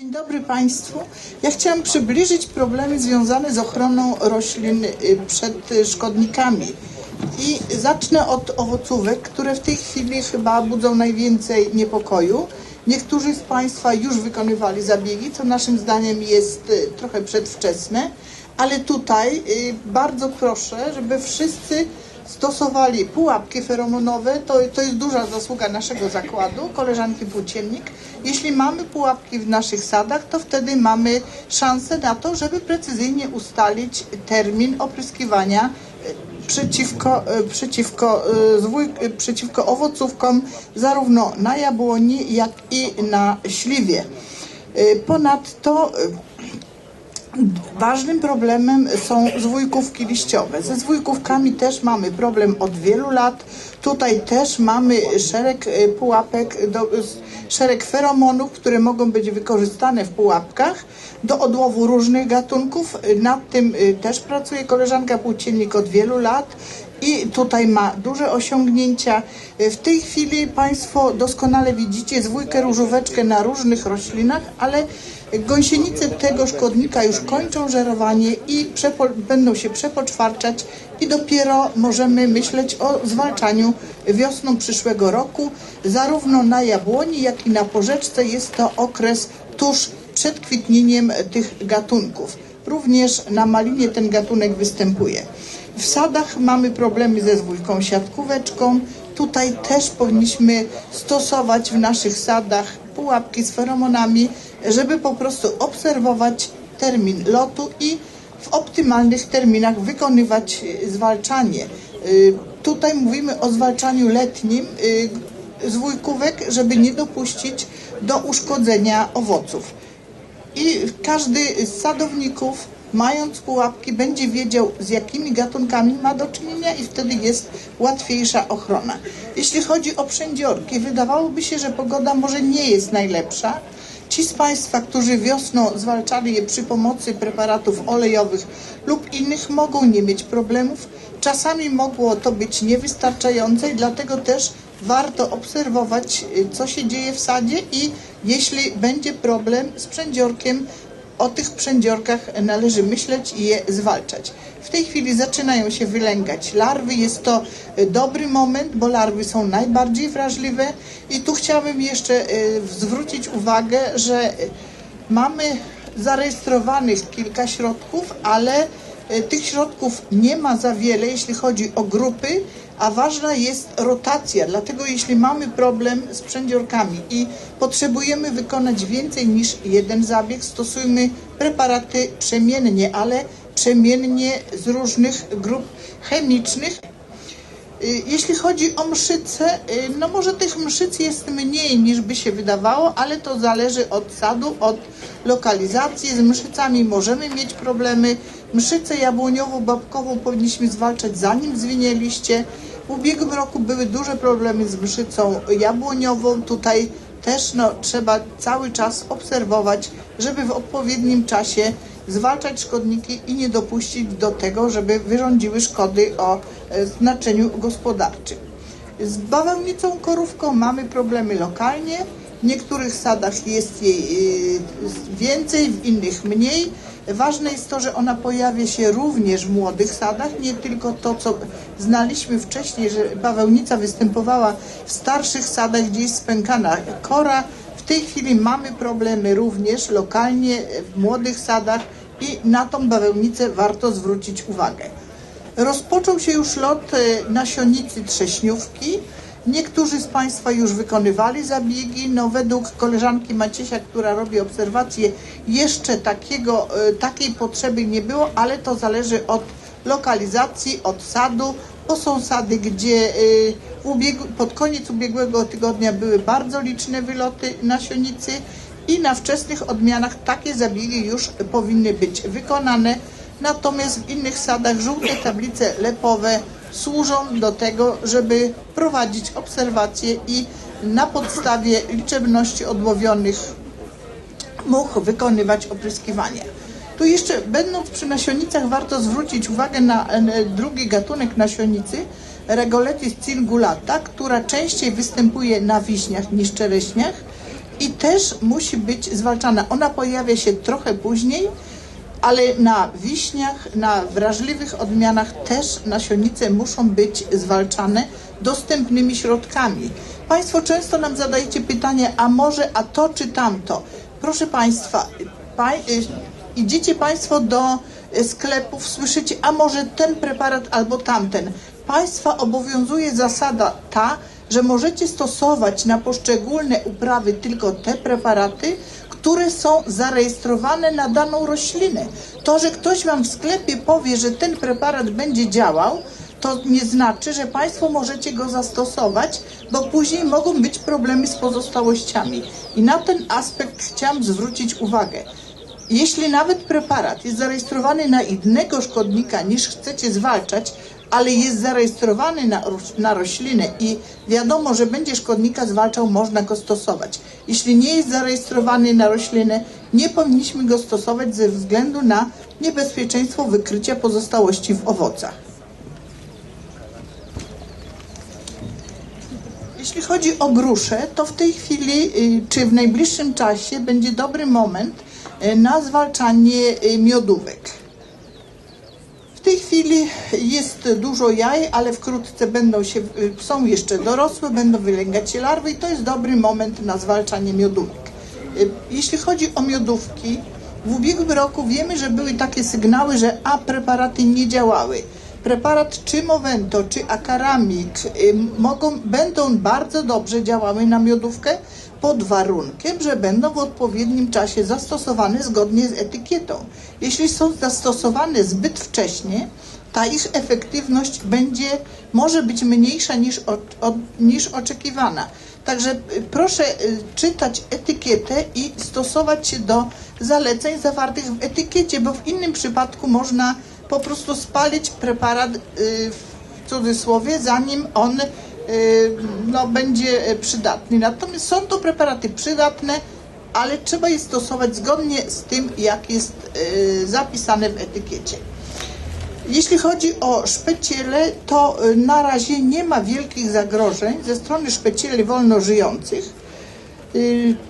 Dzień dobry Państwu. Ja chciałam przybliżyć problemy związane z ochroną roślin y, przed szkodnikami. I zacznę od owocówek, które w tej chwili chyba budzą najwięcej niepokoju. Niektórzy z Państwa już wykonywali zabiegi, co naszym zdaniem jest y, trochę przedwczesne, ale tutaj y, bardzo proszę, żeby wszyscy stosowali pułapki feromonowe, to, to jest duża zasługa naszego zakładu, koleżanki Płóciennik. Jeśli mamy pułapki w naszych sadach, to wtedy mamy szansę na to, żeby precyzyjnie ustalić termin opryskiwania e, przeciwko, e, przeciwko, zwój- przeciwko owocówkom zarówno na jabłoni, jak i na śliwie. Ponadto Ważnym problemem są zwójkówki liściowe. Ze zwójkówkami też mamy problem od wielu lat. Tutaj też mamy szereg e, pułapek, do, szereg feromonów, które mogą być wykorzystane w pułapkach do odłowu różnych gatunków. Nad tym e, też pracuje koleżanka płóciennik od wielu lat i tutaj ma duże osiągnięcia. W tej chwili Państwo doskonale widzicie zwójkę różóweczkę na różnych roślinach, ale Gąsienice tego szkodnika już kończą żerowanie i będą się przepoczwarczać i dopiero możemy myśleć o zwalczaniu wiosną przyszłego roku. Zarówno na jabłoni, jak i na porzeczce jest to okres tuż przed kwitnieniem tych gatunków. Również na malinie ten gatunek występuje. W sadach mamy problemy ze zwójką siatkóweczką. Tutaj też powinniśmy stosować w naszych sadach pułapki z feromonami, żeby po prostu obserwować termin lotu i w optymalnych terminach wykonywać y, zwalczanie. Y, Tutaj mówimy o zwalczaniu letnim y, zwójkówek, żeby nie dopuścić do uszkodzenia owoców. I każdy z sadowników, mając pułapki, będzie wiedział, z jakimi gatunkami ma do czynienia i wtedy jest łatwiejsza ochrona. Jeśli chodzi o przędziorki, wydawałoby się, że pogoda może nie jest najlepsza. Ci z Państwa, którzy wiosną zwalczali je przy pomocy preparatów olejowych lub innych, mogą nie mieć problemów. Czasami mogło to być niewystarczające i dlatego też warto obserwować, y, co się dzieje w sadzie i jeśli będzie problem z przędziorkiem, o tych przędziorkach należy myśleć i je zwalczać. W tej chwili zaczynają się wylęgać larwy. Jest to y, dobry moment, bo larwy są najbardziej wrażliwe. I tu chciałabym jeszcze y, zwrócić uwagę, że mamy zarejestrowanych kilka środków, ale tych środków nie ma za wiele, jeśli chodzi o grupy, a ważna jest rotacja. Dlatego jeśli mamy problem z przędziorkami i potrzebujemy wykonać więcej niż jeden zabieg, stosujmy preparaty przemiennie, ale przemiennie z różnych grup chemicznych. Y, Jeśli chodzi o mszyce, y, no może tych mszyc jest mniej niż by się wydawało, ale to zależy od sadu, od lokalizacji. Z mszycami możemy mieć problemy. Mszycę jabłoniowo-babkową powinniśmy zwalczać zanim zwinie liście. W ubiegłym roku były duże problemy z mszycą jabłoniową. Tutaj też no, trzeba cały czas obserwować, żeby w odpowiednim czasie zwalczać szkodniki i nie dopuścić do tego, żeby wyrządziły szkody o e, znaczeniu gospodarczym. Z bawełnicą korówką mamy problemy lokalnie. W niektórych sadach jest jej y, więcej, w innych mniej. Ważne jest to, że ona pojawia się również w młodych sadach, nie tylko to, co znaliśmy wcześniej, że bawełnica występowała w starszych sadach, gdzie jest spękana kora. W tej chwili mamy problemy również lokalnie w młodych sadach i na tą bawełnicę warto zwrócić uwagę. Rozpoczął się już lot e, nasionicy trześniówki. Niektórzy z Państwa już wykonywali zabiegi. No, według koleżanki Maciesia, która robi obserwacje, jeszcze takiego, e, takiej potrzeby nie było, ale to zależy od lokalizacji, od sadu, bo są sady, gdzie e, pod koniec ubiegłego tygodnia były bardzo liczne wyloty nasionicy i na wczesnych odmianach takie zabiegi już powinny być wykonane. Natomiast w innych sadach żółte tablice lepowe służą do tego, żeby prowadzić obserwacje i na podstawie liczebności odłowionych mógł wykonywać opryskiwanie. Tu jeszcze, będąc przy nasionicach, warto zwrócić uwagę na e, drugi gatunek nasionicy, Regoletis cingulata, która częściej występuje na wiśniach niż czereśniach i też musi być zwalczana. Ona pojawia się trochę później, ale na wiśniach, na wrażliwych odmianach też nasiennice muszą być zwalczane dostępnymi środkami. Państwo często nam zadajecie pytanie, a może a to czy tamto? Proszę Państwa, pa, y, idziecie Państwo do sklepów, słyszycie, a może ten preparat albo tamten. Państwa obowiązuje zasada ta, że możecie stosować na poszczególne uprawy tylko te preparaty, które są zarejestrowane na daną roślinę. To, że ktoś Wam w sklepie powie, że ten preparat będzie działał, to nie znaczy, że Państwo możecie go zastosować, bo później mogą być problemy z pozostałościami. I na ten aspekt chciałam zwrócić uwagę. Jeśli nawet preparat jest zarejestrowany na innego szkodnika niż chcecie zwalczać, ale jest zarejestrowany na, na roślinę i wiadomo, że będzie szkodnika zwalczał, można go stosować. Jeśli nie jest zarejestrowany na roślinę, nie powinniśmy go stosować ze względu na niebezpieczeństwo wykrycia pozostałości w owocach. Jeśli chodzi o grusze, to w tej chwili, y, czy w najbliższym czasie będzie dobry moment y, na zwalczanie y, miodówek. Tej chwili jest dużo jaj, ale wkrótce będą się, y, są jeszcze dorosłe, będą wylęgać się larwy i to jest dobry moment na zwalczanie miodówek. Y, Jeśli chodzi o miodówki, w ubiegłym roku wiemy, że były takie sygnały, że a preparaty nie działały. Preparat czy Movento, czy Akaramik y, mogą, będą bardzo dobrze działały na miodówkę pod warunkiem, że będą w odpowiednim czasie zastosowane zgodnie z etykietą. Jeśli są zastosowane zbyt wcześnie, ta ich efektywność będzie, może być mniejsza niż, o, o, niż oczekiwana. Także y, proszę y, czytać etykietę i stosować się do zaleceń zawartych w etykiecie, bo w innym przypadku można po prostu spalić preparat y, w cudzysłowie, zanim on y, no, będzie y, przydatny. Natomiast są to preparaty przydatne, ale trzeba je stosować zgodnie z tym, jak jest zapisane w etykiecie. Jeśli chodzi o szpeciele, to na razie nie ma wielkich zagrożeń ze strony szpecieli wolno żyjących. Mo-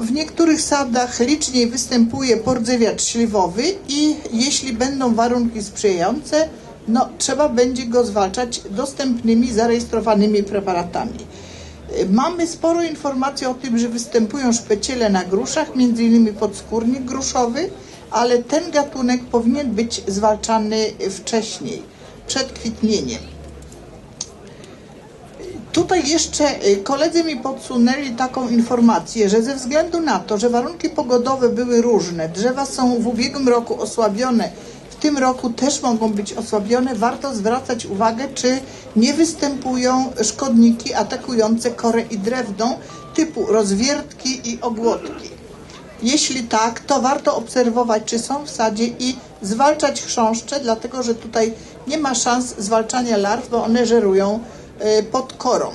W niektórych sadach liczniej występuje pordzewiacz śliwowy i jeśli będą warunki sprzyjające, no, trzeba będzie go zwalczać dostępnymi, zarejestrowanymi preparatami. Mamy sporo informacji o tym, że występują szpeciele na gruszach, innymi podskórnik gruszowy, ale ten gatunek powinien być zwalczany wcześniej, przed kwitnieniem. Tutaj jeszcze y, koledzy mi podsunęli taką informację, że ze względu na to, że warunki pogodowe były różne, drzewa są w ubiegłym roku osłabione, w tym roku też mogą być osłabione, warto zwracać uwagę, czy nie występują szkodniki atakujące korę i drewno typu rozwiertki i ogłotki. Jeśli tak, to warto obserwować, czy są w sadzie i zwalczać chrząszcze, dlatego że tutaj nie ma szans zwalczania larw, bo one żerują pod korą.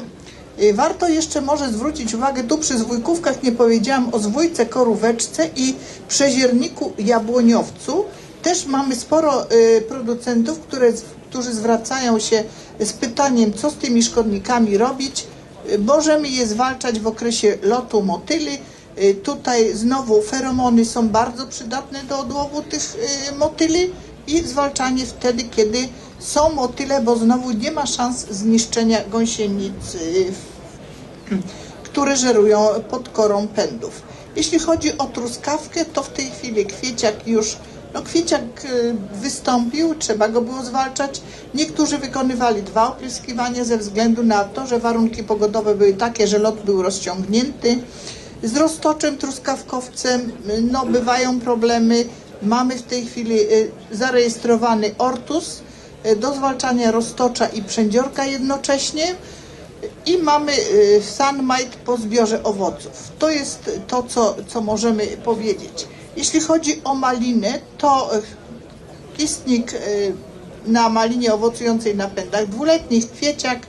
Y, Warto jeszcze może zwrócić uwagę, tu przy zwójkówkach nie powiedziałam o zwójce koróweczce i przezierniku jabłoniowcu. Też mamy sporo y, producentów, które, którzy zwracają się z pytaniem, co z tymi szkodnikami robić. Y, Możemy je zwalczać w okresie lotu motyli. Y, Tutaj znowu feromony są bardzo przydatne do odłowu tych y, motyli i zwalczanie wtedy, kiedy są motyle, bo znowu nie ma szans zniszczenia gąsienic, które żerują pod korą pędów. Jeśli chodzi o truskawkę, to w tej chwili kwieciak już, no kwieciak y, wystąpił, trzeba go było zwalczać. Niektórzy wykonywali dwa opryskiwania ze względu na to, że warunki pogodowe były takie, że lot był rozciągnięty. Z roztoczem truskawkowcem no, bywają problemy. Mamy w tej chwili y, zarejestrowany ortus do zwalczania roztocza i przędziorka jednocześnie i mamy sunmite po zbiorze owoców. To jest to, co, co możemy powiedzieć. Jeśli chodzi o malinę, to y, kistnik y, na malinie owocującej na pędach dwuletnich, kwieciak,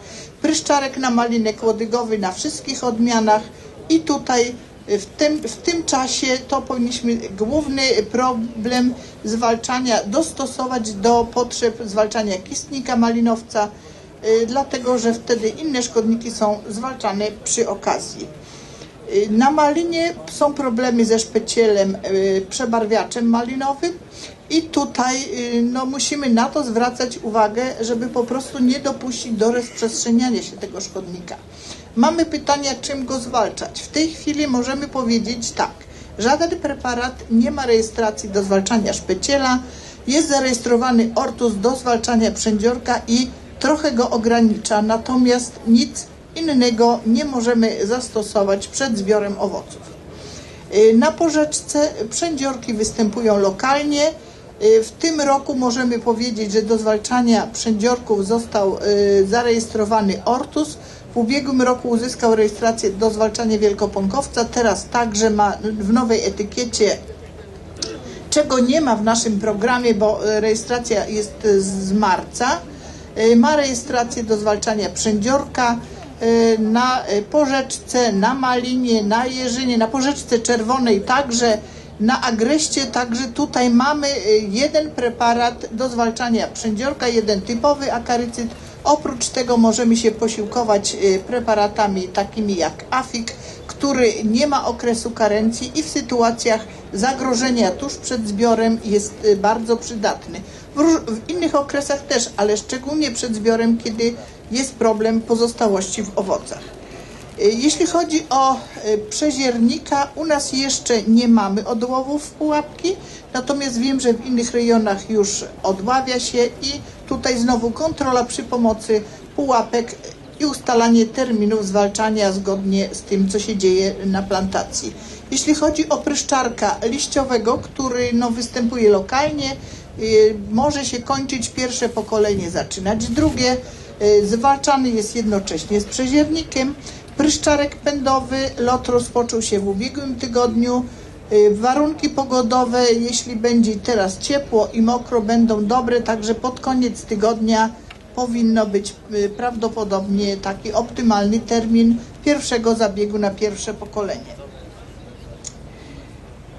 pryszczarek na malinek łodygowy na wszystkich odmianach i tutaj w tym, w tym czasie to powinniśmy główny problem zwalczania dostosować do potrzeb zwalczania kistnika malinowca, y, dlatego że wtedy inne szkodniki są zwalczane przy okazji. Y, Na malinie są problemy ze szpecielem, y, przebarwiaczem malinowym i tutaj no, musimy na to zwracać uwagę, żeby po prostu nie dopuścić do rozprzestrzeniania się tego szkodnika. Mamy pytania, czym go zwalczać. W tej chwili możemy powiedzieć tak. Żaden preparat nie ma rejestracji do zwalczania szpeciela. Jest zarejestrowany ortus do zwalczania przędziorka i trochę go ogranicza, natomiast nic innego nie możemy zastosować przed zbiorem owoców. Y, Na porzeczce przędziorki występują lokalnie. Y, W tym roku możemy powiedzieć, że do zwalczania przędziorków został y, zarejestrowany Ortus. W ubiegłym roku uzyskał rejestrację do zwalczania wielkopąkowca. Teraz także ma w nowej etykiecie czego nie ma w naszym programie, bo e, rejestracja jest e, z marca. E, Ma rejestrację do zwalczania przędziorka na porzeczce, na malinie, na jeżynie, na porzeczce czerwonej także, na agreście, także tutaj mamy jeden preparat do zwalczania przędziorka, jeden typowy akarycyd. Oprócz tego możemy się posiłkować e, preparatami takimi jak afik, który nie ma okresu karencji i w sytuacjach zagrożenia tuż przed zbiorem jest y, bardzo przydatny. W, innych okresach też, ale szczególnie przed zbiorem, kiedy jest problem pozostałości w owocach. Y, Jeśli chodzi o y, przeziernika, u nas jeszcze nie mamy odłowów w pułapki, natomiast wiem, że w innych rejonach już odławia się i tutaj znowu kontrola przy pomocy pułapek i ustalanie terminów zwalczania zgodnie z tym, co się dzieje na plantacji. Jeśli chodzi o pryszczarka liściowego, który no, występuje lokalnie, y, może się kończyć pierwsze pokolenie, zaczynać drugie, y, zwalczany jest jednocześnie z przeziernikiem. Pryszczarek pędowy, lot rozpoczął się w ubiegłym tygodniu. Y, Warunki pogodowe, jeśli będzie teraz ciepło i mokro, będą dobre, także pod koniec tygodnia powinno być y, prawdopodobnie taki optymalny termin pierwszego zabiegu na pierwsze pokolenie.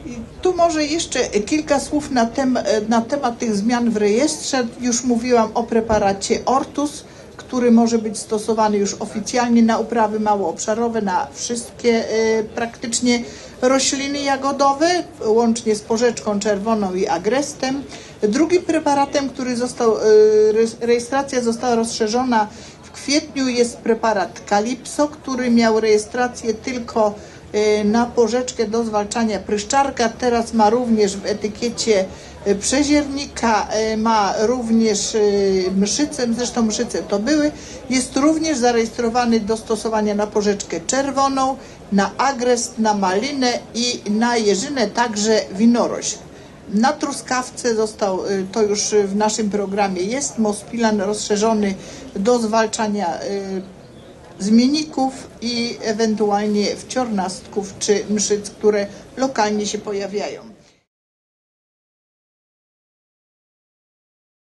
I Tu może jeszcze kilka słów na, tem, na temat tych zmian w rejestrze. Już mówiłam o preparacie Ortus, który może być stosowany już oficjalnie na uprawy małoobszarowe, na wszystkie e, praktycznie rośliny jagodowe, łącznie z porzeczką czerwoną i agrestem. Drugim preparatem, który został, e, re- rejestracja została rozszerzona w kwietniu jest preparat Calypso, który miał rejestrację tylko e, na porzeczkę do zwalczania pryszczarka. Teraz ma również w etykiecie przeziernika, e, ma również e, mszycę, zresztą mszyce to były. Jest również zarejestrowany do stosowania na porzeczkę czerwoną, na agrest, na malinę i na jeżynę, także winorośl. Na truskawce został, to już w naszym programie jest, Mospilan rozszerzony do zwalczania zmienników i ewentualnie wciornastków czy mszyc, które lokalnie się pojawiają.